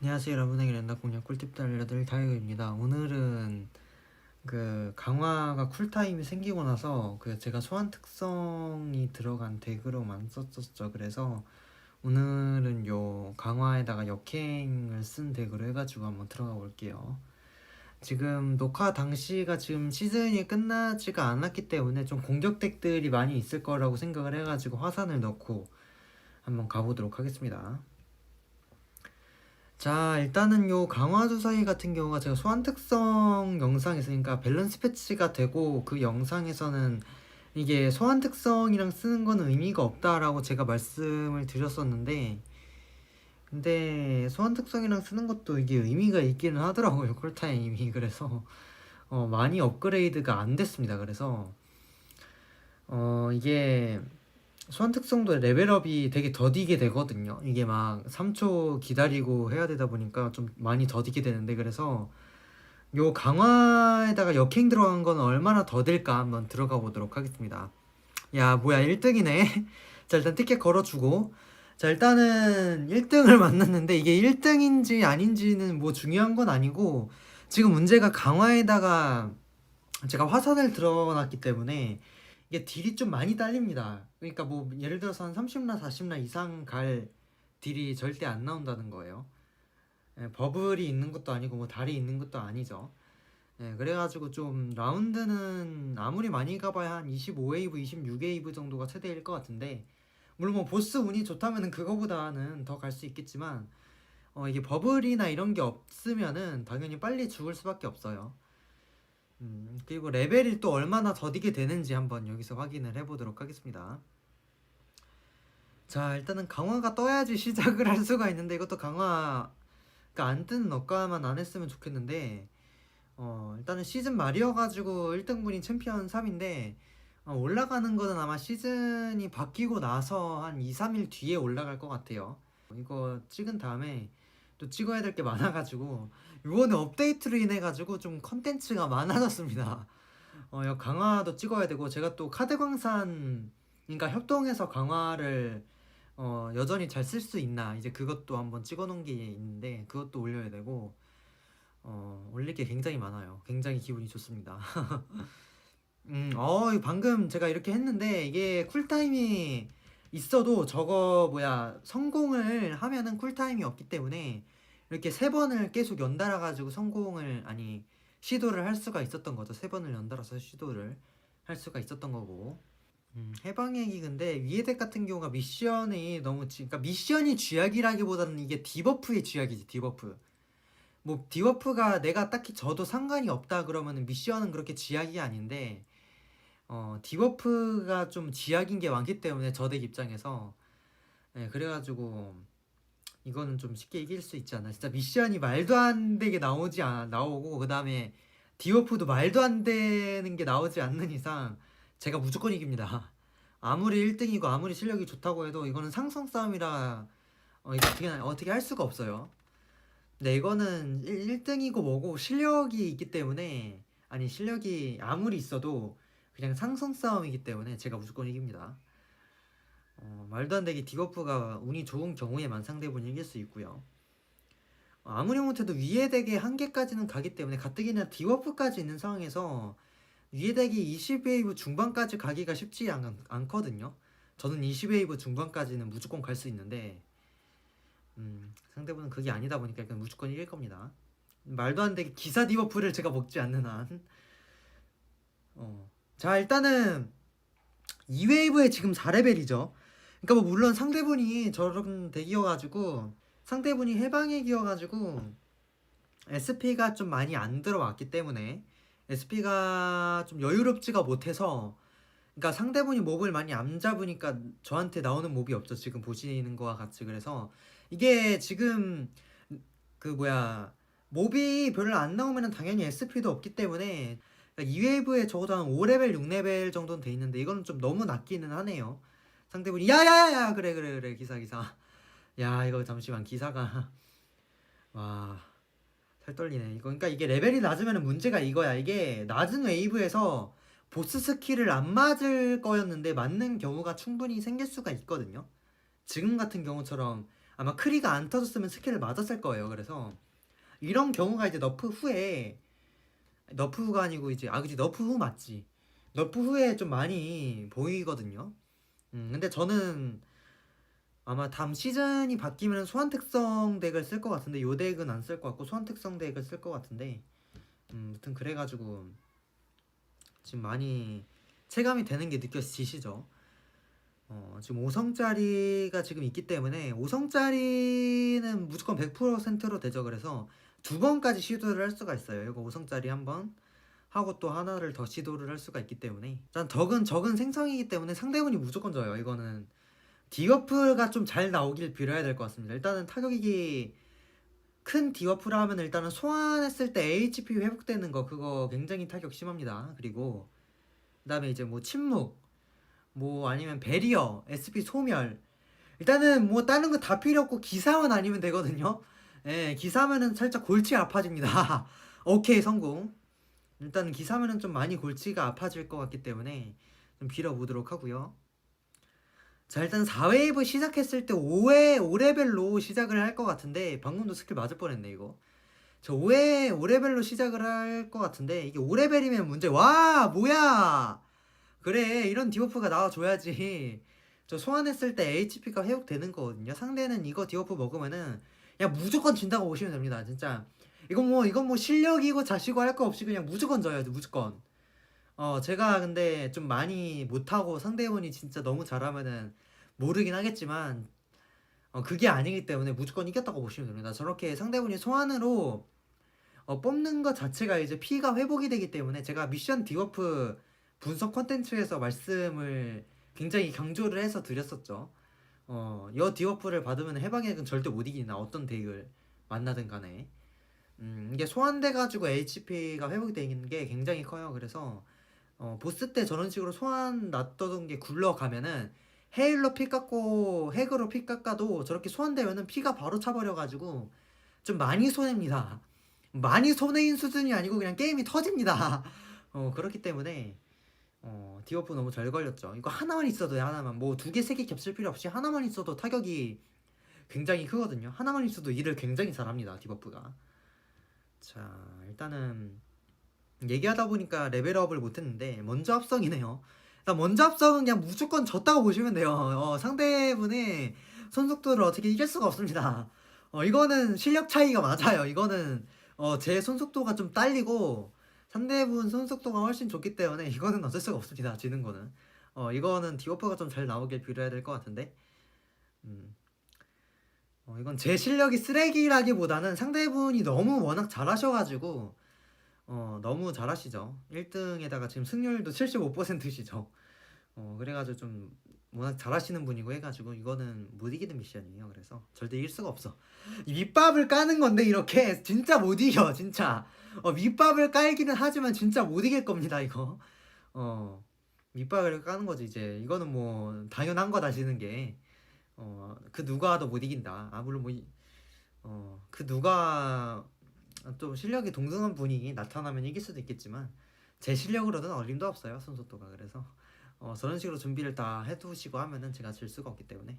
안녕하세요 여러분에게 랜다 공략 꿀팁 알려드릴 다이어입니다. 오늘은 그 강화가 쿨타임이 생기고 나서 그 제가 소환 특성이 들어간 덱으로만 썼었죠. 그래서 오늘은 요 강화에다가 역행을 쓴 덱으로 해가지고 한번 들어가 볼게요. 지금 녹화 당시가 지금 시즌이 끝나지가 않았기 때문에 좀 공격 덱들이 많이 있을 거라고 생각을 해가지고 화산을 넣고 한번 가보도록 하겠습니다 자, 일단은 요 강화 주사위 같은 경우가 제가 소환 특성 영상이 있으니까 밸런스 패치가 되고 그 영상에서는 이게 소환 특성이랑 쓰는 거는 의미가 없다라고 제가 말씀을 드렸었는데 근데 소환 특성이랑 쓰는 것도 이게 의미가 있기는 하더라고요. 쿨타임이 그래서 어, 많이 업그레이드가 안 됐습니다. 그래서 어 이게 소환 특성도 레벨업이 되게 더디게 되거든요. 이게 막 3초 기다리고 해야 되다 보니까 좀 많이 더디게 되는데 그래서 요 강화에다가 역행 들어간 건 얼마나 더딜까 한번 들어가 보도록 하겠습니다. 야, 뭐야 1등이네. 자, 일단 티켓 걸어주고 자, 일단은 1등을 만났는데 이게 1등인지 아닌지는 뭐 중요한 건 아니고 지금 문제가 강화에다가 제가 화산을 들어놨기 때문에 이게 딜이 좀 많이 딸립니다. 그러니까 뭐 예를 들어서 한 30나 40나 이상 갈 딜이 절대 안 나온다는 거예요. 예, 버블이 있는 것도 아니고 뭐 달이 있는 것도 아니죠. 예, 그래가지고 좀 라운드는 아무리 많이 가봐야 한 25웨이브, 26웨이브 정도가 최대일 것 같은데 물론 뭐 보스 운이 좋다면은 그거보다는 더 갈 수 있겠지만 어, 이게 버블이나 이런 게 없으면은 당연히 빨리 죽을 수밖에 없어요. 음, 그리고 레벨이 또 얼마나 더디게 되는지 한번 여기서 확인을 해보도록 하겠습니다. 자, 일단은 강화가 떠야지 시작을 할 수가 있는데 이것도 강화가 안 뜨는 억가만 안 했으면 좋겠는데 어, 일단은 시즌 말이어가지고 1등분이 챔피언 3인데 어, 올라가는 거는 아마 시즌이 바뀌고 나서 한 2, 3일 뒤에 올라갈 것 같아요. 이거 찍은 다음에 또 찍어야 될 게 많아가지고 이번에 업데이트로 인해 가지고 좀 컨텐츠가 많아졌습니다. 어, 여 강화도 찍어야 되고 제가 또 카드 광산 그러니까 협동해서 강화를 어, 여전히 잘 쓸 수 있나 이제 그것도 한번 찍어 놓은 게 있는데 그것도 올려야 되고 어, 올릴 게 굉장히 많아요. 굉장히 기분이 좋습니다. 음, 어, 방금 제가 이렇게 했는데 이게 쿨타임이 있어도 저거 뭐야 성공을 하면은 쿨타임이 없기 때문에 이렇게 세 번을 계속 연달아 가지고 성공을 아니 시도를 할 수가 있었던 거죠. 세 번을 연달아서 시도를 할 수가 있었던 거고. 음, 해방액이 근데 위에 덱 같은 경우가 미션이 너무 지, 그러니까 미션이 쥐약이라기보다는 이게 디버프의 쥐약이지 디버프. 뭐 디버프가 내가 딱히 저도 상관이 없다 그러면은 미션은 그렇게 쥐약이 아닌데 어 디버프가 좀 쥐약인 게 많기 때문에 저덱 입장에서 예, 그래가지고 이거는 좀 쉽게 이길 수 있지 않나. 진짜 미션이 말도 안 되게 나오지 않 나오고 그 다음에 디버프도 말도 안 되는 게 나오지 않는 이상 제가 무조건 이깁니다. 아무리 1등이고 아무리 실력이 좋다고 해도 이거는 상성 싸움이라 어, 이거 어떻게 어떻게 할 수가 없어요. 근데 이거는 1, 등이고 뭐고 실력이 있기 때문에 아니 실력이 아무리 있어도 그냥 상성 싸움이기 때문에 제가 무조건 이깁니다. 어, 말도 안 되게 디버프가 운이 좋은 경우에만 상대분이 이길 수 있고요. 어, 아무리 못해도 위에 덱의 한계까지는 가기 때문에 가뜩이나 디버프까지 있는 상황에서 위에 덱이 20웨이브 중반까지 가기가 쉽지 않, 않거든요. 저는 20웨이브 중반까지는 무조건 갈 수 있는데 음, 상대분은 그게 아니다 보니까 그냥 무조건 이길 겁니다. 말도 안 되게 기사 디버프를 제가 먹지 않는 한. 어. 자, 일단은 2웨이브에 지금 4레벨이죠. 그러니까 뭐 물론 상대분이 저런 덱이어가지고 상대분이 해방액이어가지고 SP가 좀 많이 안 들어왔기 때문에 SP가 좀 여유롭지가 못해서 그러니까 상대분이 몹을 많이 안 잡으니까 저한테 나오는 몹이 없죠. 지금 보시는 거와 같이 그래서 이게 지금 그 뭐야 몹이 별로 안 나오면은 당연히 SP도 없기 때문에 2웨이브에 적어도 한 5레벨, 6레벨 정도는 돼 있는데 이거는 좀 너무 낮기는 하네요. 상대분이 야야야야 그래 그래 그래 기사 기사. 야 이거 잠시만 기사가. 와살 떨리네. 이거 그러니까 이게 레벨이 낮으면 문제가 이거야. 이게 낮은 웨이브에서 보스 스킬을 안 맞을 거였는데 맞는 경우가 충분히 생길 수가 있거든요. 지금 같은 경우처럼 아마 크리가 안 터졌으면 스킬을 맞았을 거예요. 그래서 이런 경우가 이제 너프 후에 너프 후가 아니고 이제 아 그지 너프 후 맞지. 너프 후에 좀 많이 보이거든요. 음 근데 저는 아마 다음 시즌이 바뀌면 소환 특성 덱을 쓸 것 같은데 요 덱은 안 쓸 것 같고 소환 특성 덱을 쓸 것 같은데 음 아무튼 그래가지고 지금 많이 체감이 되는 게 느껴지시죠? 어, 지금 5성짜리가 지금 있기 때문에 5성짜리는 무조건 100%로 되죠. 그래서 두 번까지 시도를 할 수가 있어요. 이거 5성짜리 한 번 하고 또 하나를 더 시도를 할 수가 있기 때문에 일단 덕은 적은 생성이기 때문에 상대분이 무조건 져요. 이거는 디워프가 좀 잘 나오길 빌어야 될 것 같습니다. 일단은 타격이 큰 디워프라 하면 일단은 소환했을 때 HP 회복되는 거 그거 굉장히 타격 심합니다. 그리고 그다음에 이제 뭐 침묵 뭐 아니면 베리어, SP 소멸. 일단은 뭐 다른 거 다 필요 없고 기사만 아니면 되거든요. 예, 기사면은 살짝 골치 아파집니다. 오케이 성공. 일단은 기사면은 좀 많이 골치가 아파질 것 같기 때문에 좀 빌어보도록 하고요. 자 일단 4웨이브 시작했을 때 5회 5레벨로 시작을 할 것 같은데 방금도 스킬 맞을 뻔했네 이거. 저 5회 5레벨로 시작을 할 것 같은데 이게 5레벨이면 문제 와 뭐야 그래 이런 디워프가 나와줘야지 저 소환했을 때 HP가 회복되는 거거든요 상대는 이거 디워프 먹으면은 그냥 무조건 진다고 보시면 됩니다 진짜. 이건 뭐 이건 뭐 실력이고 자시고 할 거 없이 그냥 무조건 져야 돼 무조건. 어 제가 근데 좀 많이 못하고 상대분이 진짜 너무 잘하면은 모르긴 하겠지만 어 그게 아니기 때문에 무조건 이겼다고 보시면 됩니다. 저렇게 상대분이 소환으로 어, 뽑는 것 자체가 이제 피가 회복이 되기 때문에 제가 미션 디워프 분석 콘텐츠에서 말씀을 굉장히 강조를 해서 드렸었죠. 어, 여 디워프를 받으면 해방액은 절대 못 이기나 어떤 덱을 만나든 간에. 음, 이게 소환돼 가지고 HP가 회복이 되는 게 굉장히 커요. 그래서 어, 보스 때 저런 식으로 소환 놔두던 게 굴러가면은 헤일로 피 깎고 핵으로 피 깎아도 저렇게 소환되면은 피가 바로 차버려 가지고 좀 많이 손해입니다. 많이 손해인 수준이 아니고 그냥 게임이 터집니다. 어, 그렇기 때문에 어, 디워프 너무 잘 걸렸죠. 이거 하나만 있어도 돼, 하나만. 뭐 두 개, 세 개 겹칠 필요 없이 하나만 있어도 타격이 굉장히 크거든요. 하나만 있어도 일을 굉장히 잘합니다, 디버프가. 자, 일단은 얘기하다 보니까 레벨업을 못했는데 먼저 합성이네요. 일단 먼저 합성은 그냥 무조건 졌다고 보시면 돼요. 어, 상대분의 손속도를 어떻게 이길 수가 없습니다. 어, 이거는 실력 차이가 맞아요. 이거는 어, 제 손속도가 좀 딸리고 상대분 손속도가 훨씬 좋기 때문에 이거는 어쩔 수가 없습니다. 지는 거는. 어, 이거는 디오퍼가 좀 잘 나오길 빌어야 될 것 같은데. 음. 어, 이건 제 실력이 쓰레기라기보다는 상대분이 너무 워낙 잘하셔가지고 어, 너무 잘하시죠. 1등에다가 지금 승률도 75%시죠. 어, 그래가지고 좀 워낙 잘하시는 분이고 해가지고 이거는 못 이기는 미션이에요. 그래서 절대 이길 수가 없어. 이 밑밥을 까는 건데 이렇게 진짜 못 이겨 진짜. 어, 밑밥을 깔기는 하지만 진짜 못 이길 겁니다 이거. 어 밑밥을 까는 거지 이제 이거는 뭐 당연한 거다 지는 게. 어 그 누가 도 못 이긴다. 아 물론 뭐어그 누가 좀 실력이 동등한 분이 나타나면 이길 수도 있겠지만 제 실력으로는 어림도 없어요 손속도가 그래서 어, 저런 식으로 준비를 다 해두시고 하면은 제가 질 수가 없기 때문에.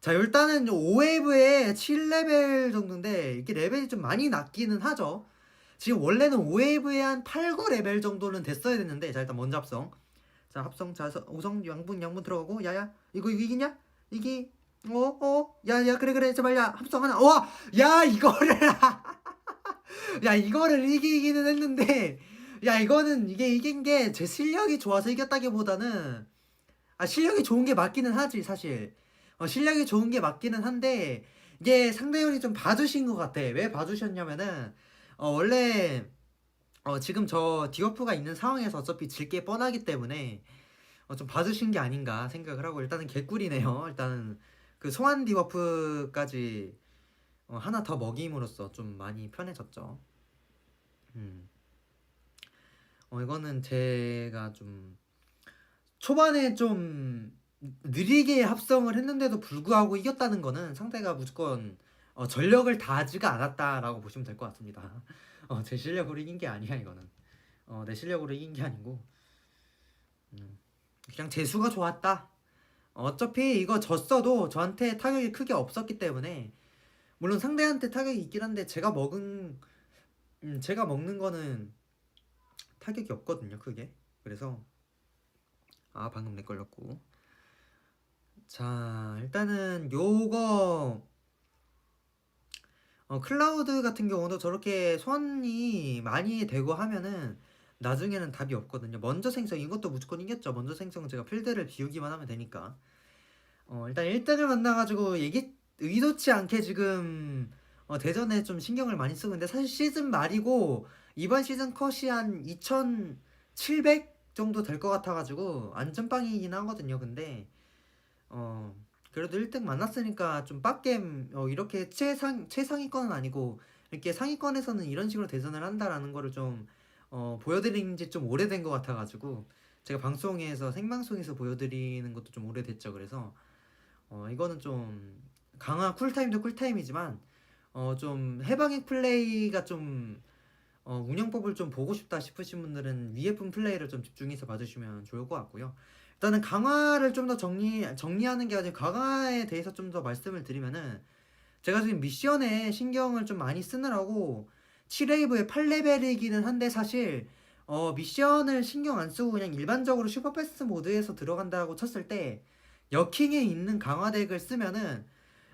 자 일단은 5웨이브에 7레벨 정도인데 이게 레벨이 좀 많이 낮기는 하죠. 지금 원래는 5웨이브에 한 8, 9레벨 정도는 됐어야 됐는데 자 일단 먼저 합성. 자 합성 자 5성 양분 양분 들어가고 야야 이거 이기냐? 이기. 어어? 야야 그래 그래. 제발 야 합성 하나. 와야 이거를. 야 이거를 이기기는 했는데 야 이거는 이게 이긴 게 제 실력이 좋아서 이겼다기보다는 아 실력이 좋은 게 맞기는 하지 사실. 어, 실력이 좋은 게 맞기는 한데 이게 상대편이 좀 봐주신 것 같아. 왜 봐주셨냐면은 어, 원래 어, 지금 저 디오프가 있는 상황에서 어차피 질 게 뻔하기 때문에 어, 좀 봐주신 게 아닌가 생각을 하고 일단은 개꿀이네요. 일단은 그 소환 디워프까지 어, 하나 더 먹임으로써 좀 많이 편해졌죠. 음. 어, 이거는 제가 좀 초반에 좀 느리게 합성을 했는데도 불구하고 이겼다는 거는 상대가 무조건 어, 전력을 다하지가 않았다라고 보시면 될 것 같습니다. 어, 제 실력으로 이긴 게 아니야 이거는. 어, 내 실력으로 이긴 게 아니고 음, 그냥 재수가 좋았다. 어차피 이거 졌어도 저한테 타격이 크게 없었기 때문에 물론 상대한테 타격이 있긴 한데 제가 먹은 음, 제가 먹는 거는 타격이 없거든요 크게 그래서 아 방금 내 걸렸고 자 일단은 요거 어, 클라우드 같은 경우도 저렇게 소환이 많이 되고 하면은 나중에는 답이 없거든요. 먼저 생성 이것도 무조건 이겼죠. 먼저 생성 제가 필드를 비우기만 하면 되니까. 어, 일단 1등을 만나가지고 얘기 의도치 않게 지금 어, 대전에 좀 신경을 많이 쓰고 있는데 사실 시즌 말이고 이번 시즌 컷이 한 2,700 정도 될 것 같아가지고 안전빵이긴 하거든요. 근데 어 그래도 1등 만났으니까 좀 빡겜 어, 이렇게 최상 최상위권은 아니고 이렇게 상위권에서는 이런 식으로 대전을 한다라는 거를 좀 어, 보여드린 지 좀 오래된 것 같아가지고 제가 방송에서 생방송에서 보여드리는 것도 좀 오래됐죠. 그래서 어, 이거는 좀 강화 쿨타임도 쿨타임이지만 어, 좀 해방의 플레이가 좀 어, 운영법을 좀 보고 싶다 싶으신 분들은 위에 분 플레이를 좀 집중해서 봐주시면 좋을 것 같고요. 일단은 강화를 좀 더 정리 정리하는 게 아니라 강화에 대해서 좀 더 말씀을 드리면은 제가 지금 미션에 신경을 좀 많이 쓰느라고 7웨이브의 8레벨이기는 한데 사실 어 미션을 신경 안 쓰고 그냥 일반적으로 슈퍼패스 모드에서 들어간다고 쳤을 때 여킹에 있는 강화 덱을 쓰면은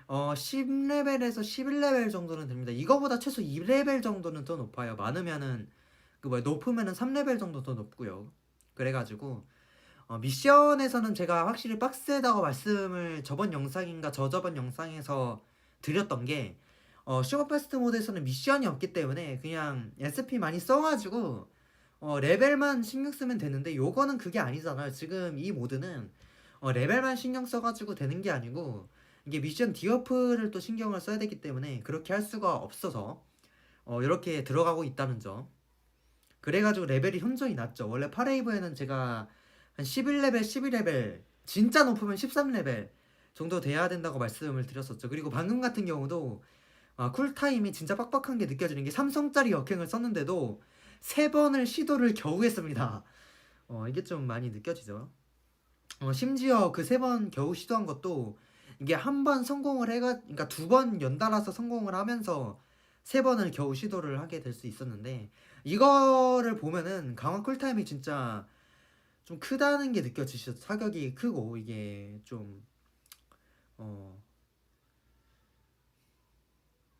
어 10레벨에서 11레벨 정도는 됩니다. 이거보다 최소 2레벨 정도는 더 높아요. 많으면은 그 뭐야 높으면은 3레벨 정도 더 높고요. 그래가지고 어, 미션에서는 제가 확실히 빡세다고 말씀을 저번 영상인가 저저번 영상에서 드렸던 게 어, 슈퍼패스트 모드에서는 미션이 없기 때문에 그냥 SP 많이 써가지고 어, 레벨만 신경 쓰면 되는데 요거는 그게 아니잖아요. 지금 이 모드는 어, 레벨만 신경 써가지고 되는 게 아니고 이게 미션 디어프를 또 신경을 써야 되기 때문에 그렇게 할 수가 없어서 어, 이렇게 들어가고 있다는 점. 그래가지고 레벨이 현저히 낮죠. 원래 파레이브에는 제가 한 11레벨, 12레벨, 진짜 높으면 13레벨 정도 돼야 된다고 말씀을 드렸었죠. 그리고 방금 같은 경우도 아, 쿨타임이 진짜 빡빡한 게 느껴지는 게 삼성짜리 역행을 썼는데도 세 번을 시도를 겨우 했습니다. 어, 이게 좀 많이 느껴지죠. 어, 심지어 그 세 번 겨우 시도한 것도 이게 한 번 성공을 해가, 그러니까 두 번 연달아서 성공을 하면서 세 번을 겨우 시도를 하게 될 수 있었는데 이거를 보면은 강화 쿨타임이 진짜 좀 크다는 게 느껴지죠. 사격이 크고 이게 좀 어.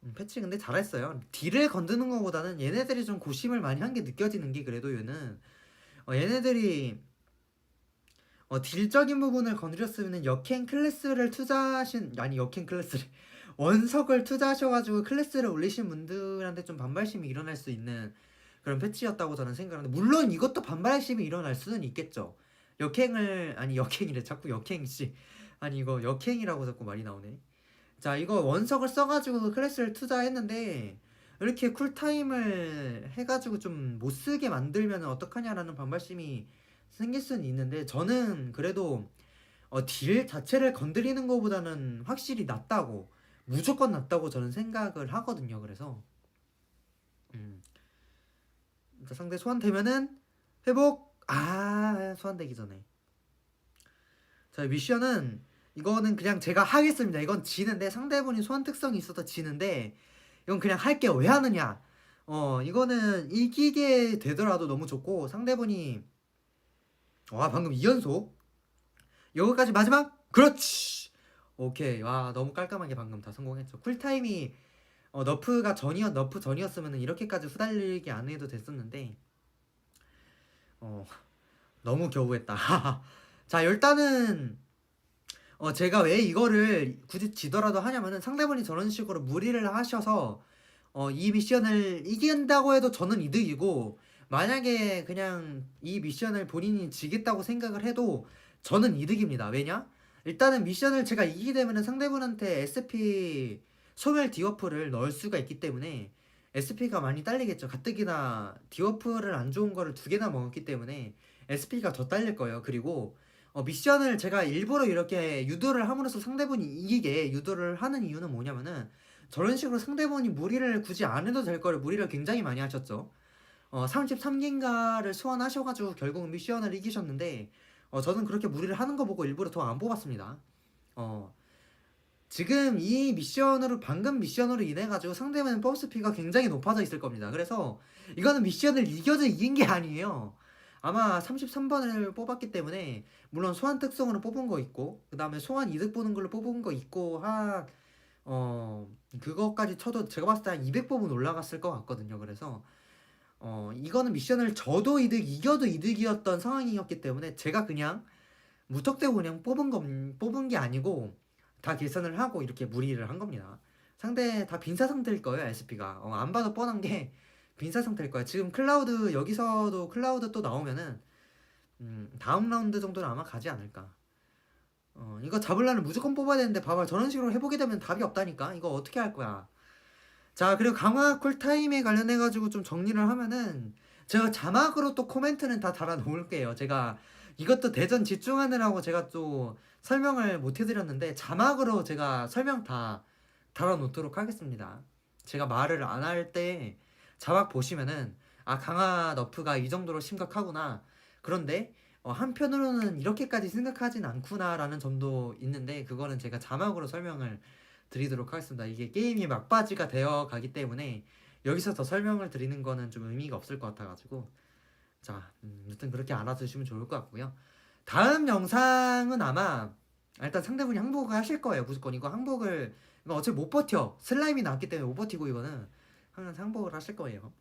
음, 패치 근데 잘했어요. 딜을 건드는 것보다는 얘네들이 좀 고심을 많이 한 게 느껴지는 게 그래도 얘는 어, 얘네들이 어, 딜적인 부분을 건드렸으면 역행 클래스를 투자하신 아니 역행 클래스를 원석을 투자하셔가지고 클래스를 올리신 분들한테 좀 반발심이 일어날 수 있는 그런 패치였다고 저는 생각하는데 물론 이것도 반발심이 일어날 수는 있겠죠. 역행을 아니 역행이래 자꾸 역행씨 아니 이거 역행이라고 자꾸 말이 나오네. 자 이거 원석을 써가지고 그 클래스를 투자했는데 이렇게 쿨타임을 해가지고 좀 못쓰게 만들면 어떡하냐라는 반발심이 생길 수는 있는데 저는 그래도 어, 딜 자체를 건드리는 것보다는 확실히 낫다고 무조건 낫다고 저는 생각을 하거든요 그래서 음. 자, 상대 소환되면은 회복 아 소환되기 전에 자 미션은 이거는 그냥 제가 하겠습니다. 이건 지는데 상대분이 소환 특성이 있어서 지는데 이건 그냥 할게요. 왜 하느냐? 어 이거는 이기게 되더라도 너무 좋고 상대분이 와 방금 2연속. 여기까지 마지막? 그렇지! 오케이. 와 너무 깔끔하게 방금 다 성공했죠. 쿨타임이 어, 너프가 전이었 너프 전이었으면 이렇게까지 후달리게 안 해도 됐었는데 어 너무 겨우 했다. 자 일단은 어 제가 왜 이거를 굳이 지더라도 하냐면은 상대방이 저런 식으로 무리를 하셔서 어 이 미션을 이긴다고 해도 저는 이득이고 만약에 그냥 이 미션을 본인이 지겠다고 생각을 해도 저는 이득입니다. 왜냐? 일단은 미션을 제가 이기게 되면은 상대분한테 SP 소멸 디워프를 넣을 수가 있기 때문에 SP가 많이 딸리겠죠. 가뜩이나 디워프를 안 좋은 거를 두 개나 먹었기 때문에 SP가 더 딸릴 거예요. 그리고 어, 미션을 제가 일부러 이렇게 유도를 함으로써 상대분이 이기게 유도를 하는 이유는 뭐냐면은 저런 식으로 상대분이 무리를 굳이 안 해도 될 거를 무리를 굉장히 많이 하셨죠. 어, 33개인가를 소환하셔가지고 결국은 미션을 이기셨는데 어, 저는 그렇게 무리를 하는 거 보고 일부러 더 안 뽑았습니다. 어, 지금 이 미션으로 방금 미션으로 인해 가지고 상대방 버스 피가 굉장히 높아져 있을 겁니다. 그래서 이거는 미션을 이겨서 이긴 게 아니에요. 아마 33번을 뽑았기 때문에 물론 소환 특성으로 뽑은 거 있고 그 다음에 소환 이득 보는 걸로 뽑은 거 있고 한 어, 그거까지 쳐도 제가 봤을 때 한 200뽑은 올라갔을 것 같거든요. 그래서 어, 이거는 미션을 져도 이득, 이겨도 이득이었던 상황이었기 때문에 제가 그냥 무턱대고 그냥 뽑은 거 뽑은 게 아니고 다 계산을 하고 이렇게 무리를 한 겁니다. 상대 다 빈사 상태일 거예요, SP가. 어, 안 봐도 뻔한 게 빈사 상태일 거예요. 지금 클라우드 여기서도 클라우드 또 나오면은 음, 다음 라운드 정도는 아마 가지 않을까. 어, 이거 잡으려면 무조건 뽑아야 되는데 봐봐 저런 식으로 해보게 되면 답이 없다니까. 이거 어떻게 할 거야? 자 그리고 강화 쿨타임에 관련해 가지고 좀 정리를 하면은 제가 자막으로 또 코멘트는 다 달아 놓을게요. 제가 이것도 대전 집중하느라고 제가 또 설명을 못 해드렸는데 자막으로 제가 설명 다 달아 놓도록 하겠습니다. 제가 말을 안 할 때 자막 보시면은 아 강화 너프가 이 정도로 심각하구나. 그런데 어, 한편으로는 이렇게까지 생각하진 않구나라는 점도 있는데 그거는 제가 자막으로 설명을 드리도록 하겠습니다. 이게 게임이 막바지가 되어 가기 때문에 여기서 더 설명을 드리는 거는 좀 의미가 없을 것 같아가지고 자, 음, 여튼 그렇게 알아두시면 좋을 것 같고요. 다음 영상은 아마 일단 상대분이 항복을 하실 거예요. 무조건 이거 항복을 어차피 못 버텨. 슬라임이 나왔기 때문에 못 버티고 이거는 항상 항복을 하실 거예요.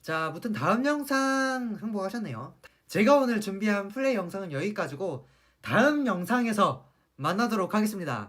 자, 무튼 다음 영상 항복하셨네요. 제가 오늘 준비한 플레이 영상은 여기까지고 다음 영상에서 만나도록 하겠습니다.